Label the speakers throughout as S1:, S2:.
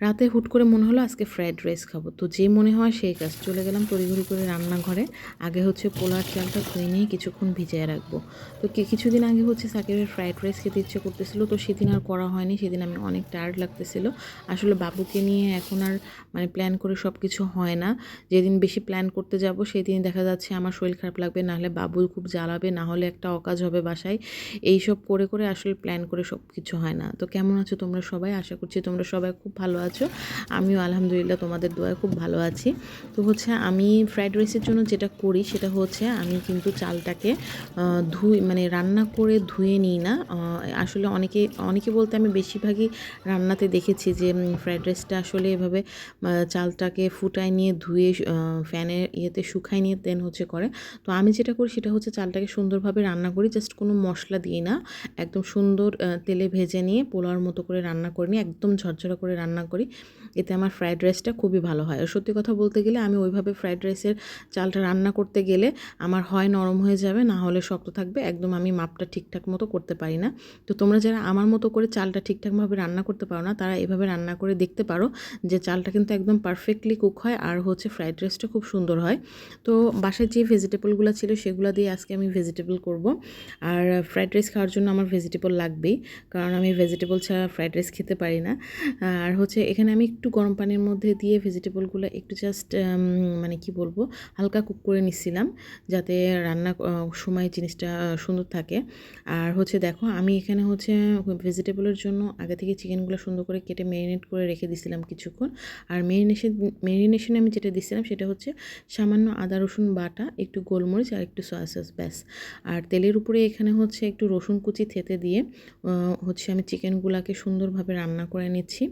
S1: রাতে হুট করে মনে হলো আজকে ফ্রাইড রাইস খাব। তো যে মনে হয় সেই কাজ। চলে গেলাম তড়িঘড়ি করে রান্নাঘরে। আগে হচ্ছে পোলার চালটা ধুয়ে নিয়ে কিছুক্ষণ ভিজিয়ে রাখব। তো কিছুদিন আগে হচ্ছে সাকিবের ফ্রাইড রাইস খেতে ইচ্ছে করতেছিল। তো সেদিন আর করা হয়নি। সেদিন আমি অনেক টায়ার্ড লাগতেছিল। আসলে বাবুকে নিয়ে এখন আর মানে প্ল্যান করে সব কিছু হয় না। যেদিন বেশি প্ল্যান করতে যাব, সেদিন দেখা যাচ্ছে আমার শরীর খারাপ লাগবে। নাহলে বাবু খুব জ্বালাবে। না হলে একটা অকাজ হবে বাসায়। এইসব করে করে আসলে প্ল্যান করে সব কিছু হয় না। তো কেমন আছো তোমরা সবাই? আশা করছি তোমরা সবাই খুব ভালো আছো। আমিও আলহামদুলিল্লাহ তোমাদের দোয়ায় খুব ভালো আছি। তো হচ্ছে আমি ফ্রাইড রাইসের জন্য যেটা করি সেটা হচ্ছে আমি কিন্তু চালটাকে ধুই মানে রান্না করে ধুয়ে নিই না। আসলে অনেকে অনেকে বলতে আমি বেশিরভাগই রান্নাতে দেখেছি যে ফ্রাইড রাইসটা আসলে এভাবে চালটাকে ফুটায় নিয়ে ধুয়ে ফ্যানের ইয়েতে শুকায় নিয়ে দেন হচ্ছে করে। তো আমি যেটা করি সেটা হচ্ছে চালটাকে সুন্দরভাবে রান্না করি জাস্ট কোনো মশলা দিই না। একদম সুন্দর তেলে ভেজে নিয়ে পোলাওর মতো করে রান্না করে নিয়ে, একদম ঝরঝরা করে রান্না করি। এতে আমার ফ্রায়েড রাইসটা খুবই ভালো হয়। আর সত্যি কথা বলতে গেলে আমি ওইভাবে ফ্রায়েড রাইসের চালটা রান্না করতে গেলে আমার হয় নরম হয়ে যাবে, না হলে শক্ত থাকবে, একদম আমি মাপটা ঠিকঠাক মতো করতে পারি না। তো তোমরা যারা আমার মতো করে চালটা ঠিকঠাকভাবে রান্না করতে পারো না, তারা এভাবে রান্না করে দেখতে পারো যে চালটা কিন্তু একদম পারফেক্টলি কুক হয় আর হচ্ছে ফ্রাইড রাইসটা খুব সুন্দর হয়। তো বাসায় যে ভেজিটেবলগুলো ছিল সেগুলো দিয়ে আজকে আমি ভেজিটেবল করব। আর ফ্রাইড রাইস খাওয়ার জন্য আমার ভেজিটেবল লাগবেই, কারণ আমি ভেজিটেবল ছাড়া ফ্রাইড রাইস খেতে পারি না। আর হচ্ছে এখানে আমি একটু গরম পানির মধ্যে দিয়ে ভেজিটেবলগুলো একটু জাস্ট মানে কি বলব, হালকা কুক করে নিচ্ছিলাম যাতে রান্না সময় জিনিসটা সুন্দর থাকে। আর হচ্ছে দেখো, আমি এখানে হচ্ছে ভেজিটেবলের জন্য আগে থেকে চিকেনগুলো সুন্দর করে কেটে ম্যারিনেট করে রেখে দিছিলাম কিছুক্ষণ। আর মেরিনেশন মেরিনেশনে আমি যেটা দিছিলাম সেটা হচ্ছে সামান্য আদা, রসুন বাটা, একটু গোলমরিচ আর একটু সয়া সস ব্যাস। আর তেলের উপরে এখানে হচ্ছে একটু রসুন কুচি থেতে দিয়ে হচ্ছে আমি চিকেনগুলোকে সুন্দরভাবে রান্না করে নিচ্ছি।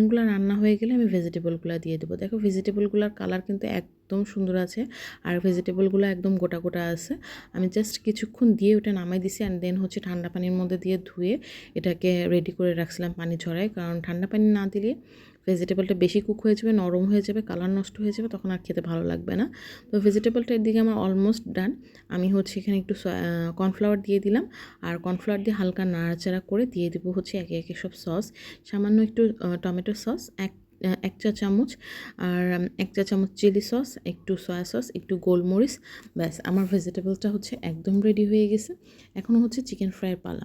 S1: চিকেনগুলো রান্না হয়ে গেলে আমি ভেজিটেবলগুলো দিয়ে দেবো। দেখো ভেজিটেবলগুলোর কালার কিন্তু একদম সুন্দর আছে আর ভেজিটেবলগুলো একদম গোটা গোটা আছে। আমি জাস্ট কিছুক্ষণ দিয়ে ওটা নামাই দিছি অ্যান্ড দেন হচ্ছে ঠান্ডা পানির মধ্যে দিয়ে ধুয়ে এটাকে রেডি করে রাখছিলাম পানি ছড়ায় কারণ ঠান্ডা পানি না দিলে ভেজিটেবলটা বেশি কুক হয়ে যাবে, নরম হয়ে যাবে, কালার নষ্ট হয়ে যাবে, তখন আর খেতে ভালো লাগবে না। তো ভেজিটেবলটা দিকে আমার অলমোস্ট ডান আমি হচ্ছে এখানে একটু কর্নফ্লাওয়ার দিয়ে দিলাম। আর কর্নফ্লাওয়ার দিয়ে হালকা নাড়াচাড়া করে দিয়ে দেবো হচ্ছে একে একে সব সস সামান্য একটু টমেটো সস এক এক চা চামচ। আর এক চা চামচ চিলি সস একটু সয়া সস একটু গোলমরিচ। ব্যাস, আমার ভেজিটেবলটা হচ্ছে একদম রেডি হয়ে গেছে। এখনও হচ্ছে চিকেন ফ্রাইয়ের পালা।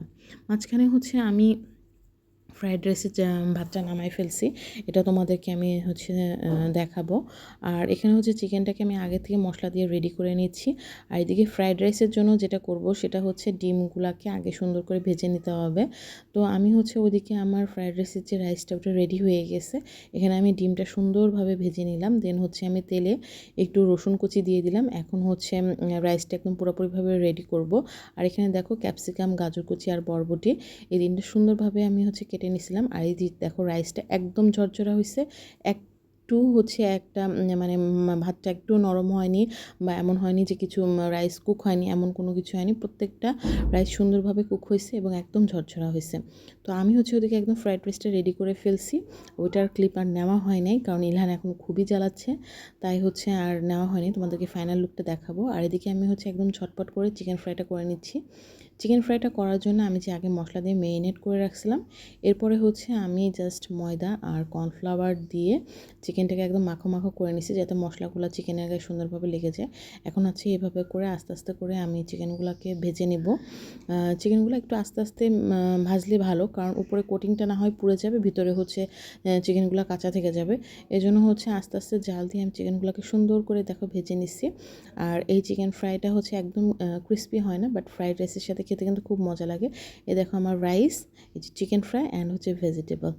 S1: মাঝখানে হচ্ছে আমি ফ্রাইড রাইসের ভাতটা নামাই ফেলছি। এটা তোমাদেরকে আমি হচ্ছে দেখাবো। আর এখানে হচ্ছে চিকেনটাকে আমি আগে থেকে মশলা দিয়ে রেডি করে নিচ্ছি। আর এদিকে ফ্রাইড রাইসের জন্য যেটা করব, সেটা হচ্ছে ডিমগুলাকে আগে সুন্দর করে ভেজে নিতে হবে। তো আমি হচ্ছে ওদিকে আমার ফ্রাইড রাইসের যে রাইসটা ওটা রেডি হয়ে গেছে। এখানে আমি ডিমটা সুন্দরভাবে ভেজে নিলাম। দেন হচ্ছে আমি তেলে একটু রসুন কুচি দিয়ে দিলাম। এখন হচ্ছে রাইসটা একদম পুরোপুরিভাবে রেডি করব। আর এখানে দেখো ক্যাপসিকাম গাজর কুচি আর বরবটি। এই দিনটা সুন্দরভাবে আমি হচ্ছে কেটে নিছিলাম আর এই দেখো রাইসটা একদম ঝরঝরা হয়েছে এক একটু হচ্ছে একটা মানে ভাতটা একটু নরম হয়নি বা এমন হয়নি যে কিছু রাইস কুক হয়নি, এমন কোনো কিছু হয়নি। প্রত্যেকটা রাইস সুন্দরভাবে কুক হয়েছে এবং একদম ঝরঝরা হয়েছে তো আমি হচ্ছে ওদিকে একদম ফ্রাইড রাইসটা রেডি করে ফেলছি। ওইটার ক্লিপ আর নেওয়া হয় নাই কারণ ইলহান এখন খুবই জ্বালাচ্ছে। তাই হচ্ছে আর নেওয়া হয়নি। তোমাদেরকে ফাইনাল লুকটা দেখাবো। আর এদিকে আমি হচ্ছে একদম ঝটপট করে চিকেন ফ্রাইটা করে নিচ্ছি। চিকেন ফ্রাইটা করার জন্য আমি যে আগে মশলা দিয়ে মেরিনেট করে রাখছিলাম, এরপরে হচ্ছে আমি জাস্ট ময়দা আর কর্নফ্লাওয়ার দিয়ে চিকেনটাকে একদম মাখো মাখো করে নিছি যাতে মশলাগুলো চিকেনের গায়ে সুন্দরভাবে লেগে যায়। এখন হচ্ছে এভাবে করে আস্তে আস্তে করে আমি চিকেনগুলোকে ভেজে নেব। চিকেনগুলো একটু আস্তে আস্তে ভাজলে ভালো, কারণ উপরে কোটিংটা না হয় পুড়ে যাবে, ভিতরে হচ্ছে চিকেনগুলো কাঁচা থেকে যাবে। এই জন্য হচ্ছে আস্তে আস্তে জাল দিয়ে আমি চিকেনগুলোকে সুন্দর করে দেখো ভেজে নিচ্ছি। আর এই চিকেন ফ্রাইটা হচ্ছে একদম ক্রিস্পি হয় না বাট ফ্রাইড রাইসের সাথে খেতে কিন্তু খুব মজা লাগে। এ দেখো আমার রাইস এই যে চিকেন ফ্রাই অ্যান্ড হচ্ছে ভেজিটেবল